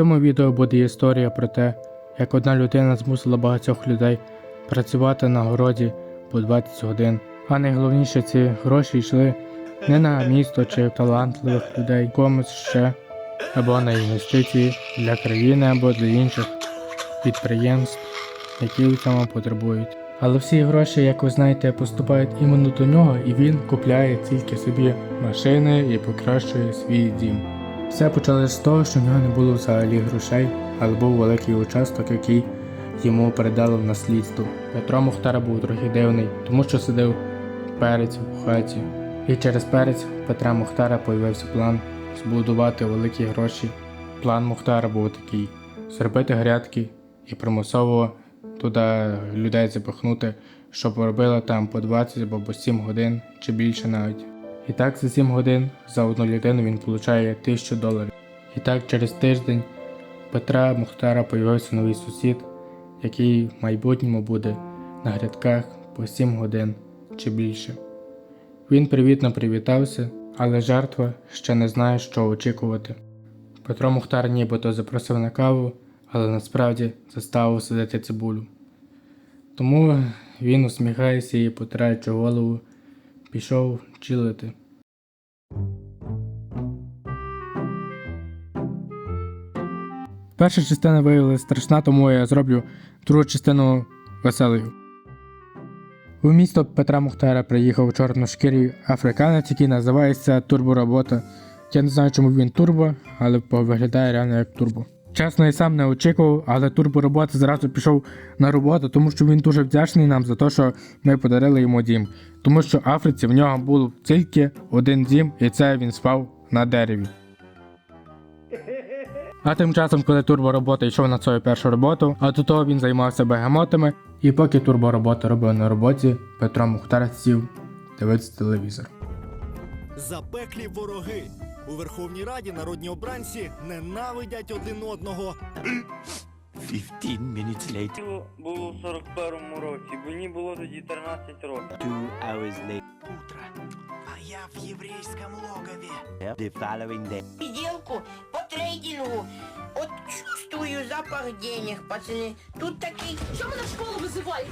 цьому відео буде історія про те, як одна людина змусила багатьох людей працювати на городі по 20 годин. А найголовніше ці гроші йшли не на місто чи талантливих людей, комусь ще, або на інвестиції для країни або для інших підприємств, які в цьому потребують. Але всі гроші, як ви знаєте, поступають іменно до нього, і він купляє тільки собі машини і покращує свій дім. Все почалося з того, що в нього не було взагалі грошей, але був великий участок, який йому передали в наслідство. Петро Мухтар був трохи дивний, тому що сидив перець у хаті. І через перець Петра Мухтара появився план збудувати великі гроші. План Мухтара був такий: зробити грядки і примусово туди людей запихнути, щоб робили там по 20 або по 7 годин чи більше навіть. І так за 7 годин за одну людину він получає 1000 доларів. І так через тиждень Петра Мухтара появився новий сусід, який в майбутньому буде на грядках по 7 годин чи більше. Він привітно привітався, але жертва ще не знає, що очікувати. Петро Мухтар нібито запросив на каву, але насправді заставив сидити цибулю. Тому він, усміхається і потираючи голову, пішов чилити. Перша частина виявилася страшна, тому я зроблю другу частину веселою. У місто Петра Мухтара приїхав чорношкірий африканець, який називається Турборобота. Я не знаю, чому він турбо, але виглядає реально як турбо. Чесно, я сам не очікував, але турборобота зразу пішов на роботу, тому що він дуже вдячний нам за те, що ми подарили йому дім. Тому що в Африці в нього був тільки один дім, і це він спав на дереві. А тим часом, коли турборобота йшов на свою першу роботу, а до того він займався бегемотами, і поки турборобота робив на роботі, Петро Мухтар сів дивитися телевізор. Запеклі вороги. У Верховній Раді народні обранці ненавидять один одного. 15 minutes later, було в 41-му році, мені було тоді 13 років. two hours later, Утро. А я в єврейському логові. the following day. сделку по трейдингу. Вот чувствую запах денег, пацаны. Тут такие... Що мене в школу визивають?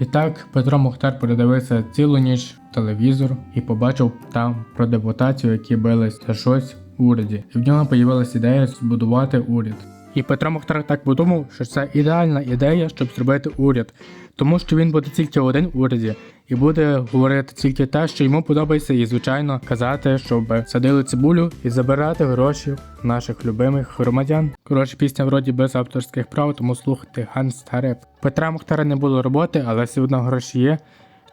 І так Петро Мухтар передивився цілу ніч телевізор і побачив там про депутатів, які бились за щось в уряді. І в нього з'явилася ідея збудувати уряд. І Петро Мухтар так подумав, що це ідеальна ідея, щоб зробити уряд, тому що він буде тільки один в уряді і буде говорити тільки те, що йому подобається, і звичайно казати, щоб садили цибулю і забирати гроші наших любимих громадян. Коротше, пісня вроді без авторських прав, тому слухайте Ганс та. Петра Мухтара не було роботи, але все одно гроші є.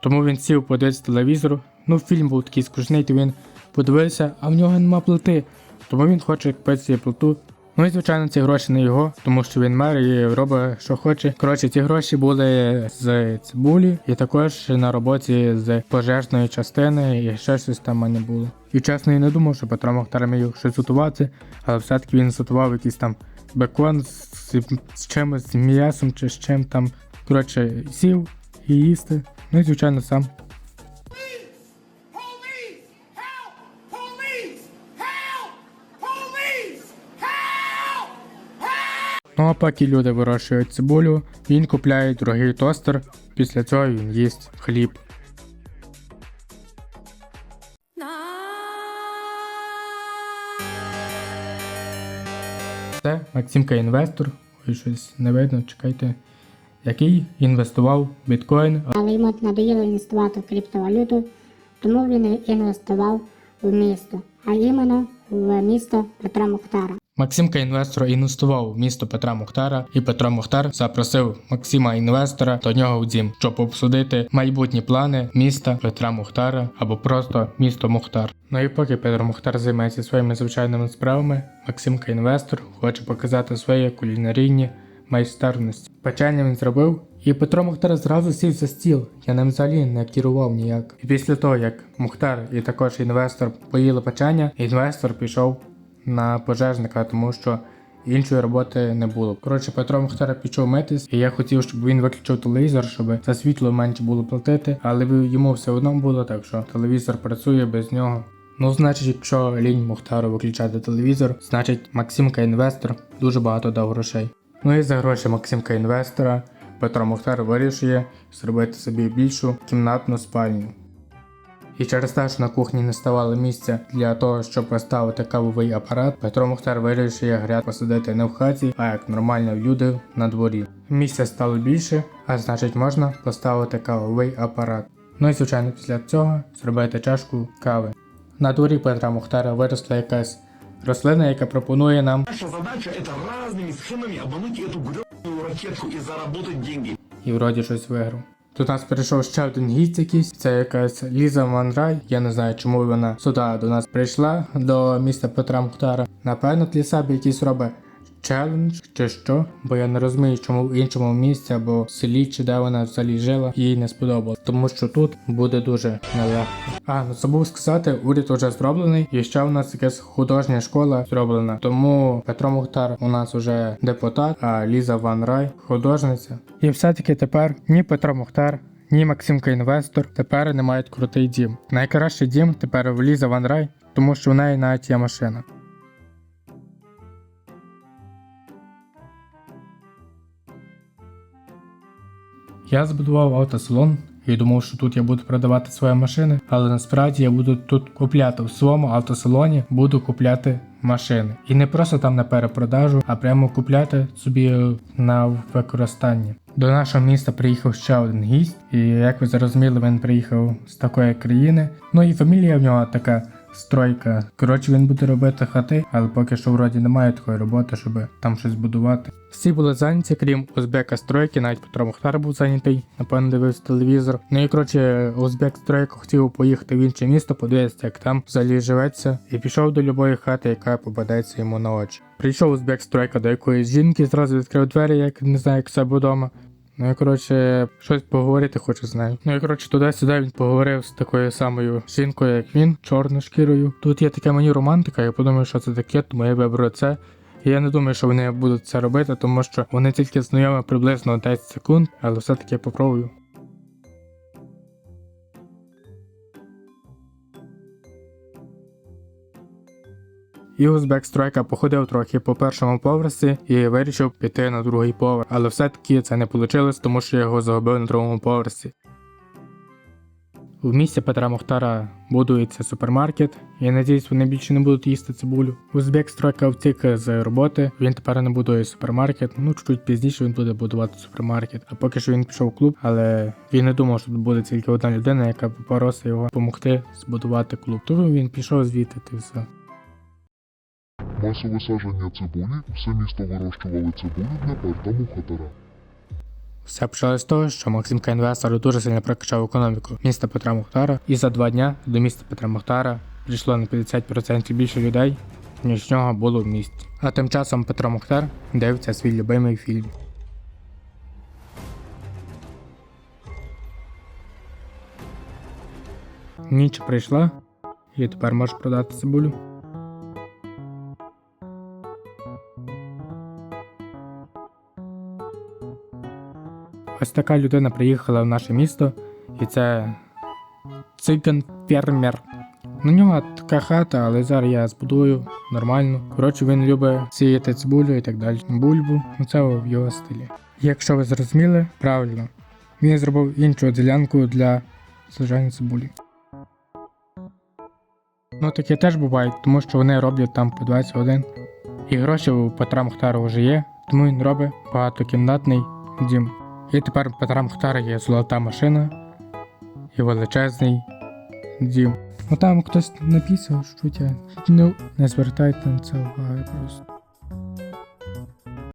Тому він сів подивитися телевізор. Ну, фільм був такий скучний, то він подивився, а в нього нема плити. Тому він хоче купити плиту. Ну і звичайно, ці гроші не його, тому що він мер і робить, що хоче. Коротше, ці гроші були з цибулі, і також на роботі з пожежної частини, і ще щось там мене було. І чесно, я не думав, що Петро Мохтар міг щось готувати, але все-таки він готував якийсь там бекон з, з чимось, з м'ясом чи з чим там. Коротше, сів і їсти. Ну і звичайно сам. Ну а поки люди вирощують цибулю, він купляє дорогий тостер, після цього він їсть хліб. Це Максимка інвестор, ой, щось не видно, чекайте, який інвестував в біткоін, але йому надоїло інвестувати в криптовалюту, тому він інвестував в місто, а іменно в місто Петра Мухтара. Максимка інвестор інвестував в місто Петра Мухтара, і Петро Мухтар запросив Максима інвестора до нього в дім, щоб обсудити майбутні плани міста Петра Мухтара або просто місто Мухтар. Ну і поки Петро Мухтар займається своїми звичайними справами, Максимка інвестор хоче показати свої кулінарійні майстерності. Печення він зробив, і Петро Мухтар зразу сів за стіл. Я ним взагалі не керував ніяк. І після того, як Мухтар і також інвестор поїли печення, інвестор пішов на пожежника, тому що іншої роботи не було. Коротше, Петро Мухтар пішов митись, і я хотів, щоб він виключив телевізор, щоб за світло менше було платити, але йому все одно було так, що телевізор працює без нього. Ну, значить, якщо лінь Мухтару виключати телевізор, значить Максимка інвестор дуже багато дав грошей. Ну і за гроші Максимка інвестора Петро Мухтар вирішує зробити собі більшу кімнатну спальню. І через те, що на кухні не ставало місця для того, щоб поставити кавовий апарат, Петро Мухтар вирішує гряд посадити не в хаті, а як нормально люди на дворі. Місця стало більше, а значить можна поставити кавовий апарат. Ну і звичайно після цього зробити чашку кави. На дворі Петра Мухтара виросла якась рослина, яка пропонує нам Наша задача это разными схемами обмануть эту гребаную ракетку и заработать деньги. і вроді щось виграв. Тут нас прийшов ще один гість якийсь, це якась Ліза Манрай. Я не знаю, чому вона сюди до нас прийшла, до міста Петра Мухтара. Напевно, для себе якісь робить челендж чи що, бо я не розумію, чому в іншому місці або в селі, чи де вона взагалі жила, їй не сподобалось. Тому що тут буде дуже нелегко. А, ну забув сказати, уряд вже зроблений, і ще у нас якась художня школа зроблена. Тому Петро Мухтар у нас вже депутат, а Ліза Ван Рай художниця. І все-таки тепер ні Петро Мухтар, ні Максимка Інвестор тепер не мають крутий дім. Найкращий дім тепер в Ліза Ван Рай, тому що в неї навіть є машина. Я збудував автосалон і думав, що тут я буду продавати свої машини, але насправді я буду тут купляти в своєму автосалоні, буду купляти машини. І не просто там на перепродажу, а прямо купляти собі на використання. До нашого міста приїхав ще один гість, і як ви зрозуміли, він приїхав з такої країни. Ну і фамілія в нього така стройка. Коротше, він буде робити хати, але поки що вроді немає такої роботи, щоб там щось будувати. Всі були зайняті, крім Узбека стройки, навіть Петро Мухтар був зайнятий, напевно, дивився телевізор. Ну і коротше, Узбек стройка хотів поїхати в інше місто, подивитися, як там взагалі живеться, і пішов до любої хати, яка попадеться йому на очі. Прийшов Узбек стройка до якоїсь жінки, зразу відкрив двері, як не знаю, як себе вдома. Ну я коротше, щось поговорити хочу з нею. Ну і коротше, туди-сюди він поговорив з такою самою жінкою, як він, чорношкірою. Тут є така мені романтика, я подумав, що це таке, тому я виберу це. І я не думаю, що вони будуть це робити, тому що вони тільки знайомі приблизно 10 секунд, але все-таки я попробую. І Узбек Стройка походив трохи по першому поверсі і вирішив піти на другий поверх, але все-таки це не вийшло, тому що його загубив на другому поверсі. В місті Петра Мухтара будується супермаркет. Я надіюсь, вони більше не будуть їсти цибулю. Узбек стройка втік з роботи. Він тепер не будує супермаркет. Ну чуть пізніше він буде будувати супермаркет. А поки що він пішов в клуб, але він не думав, що тут буде тільки одна людина, яка попросить його допомогти збудувати клуб. Тому він пішов звідти все. Масове садження цибулі, все місто вирощували цибулю для Петра Мухатара. Все почалося з того, що Максимка інвестор дуже сильно прокачав економіку міста Петра Мухтара, і за два дня до міста Петра Мухтара прийшло на 50% більше людей, ніж нього було в місті. А тим часом Петро Мухтар дивиться свій любимий фільм. Ніч прийшла, і тепер можеш продати цибулю. Ось така людина приїхала в наше місто, і це циган фермер. На нього така хата, але зараз я збудую нормально. Коротше, він любить сіяти цибулю і так далі. Бульбу, ну це в його стилі. Якщо ви зрозуміли, правильно, він зробив іншу ділянку для саджання цибулі. Ну таке теж буває, тому що вони роблять там по 21. І гроші у Петра Мухтара вже є, тому він робить багатокімнатний дім. І тепер у Петра Мухтара є золота машина і величезний дім. Ну там хтось написав, що я ну, не звертайте на це уваги просто.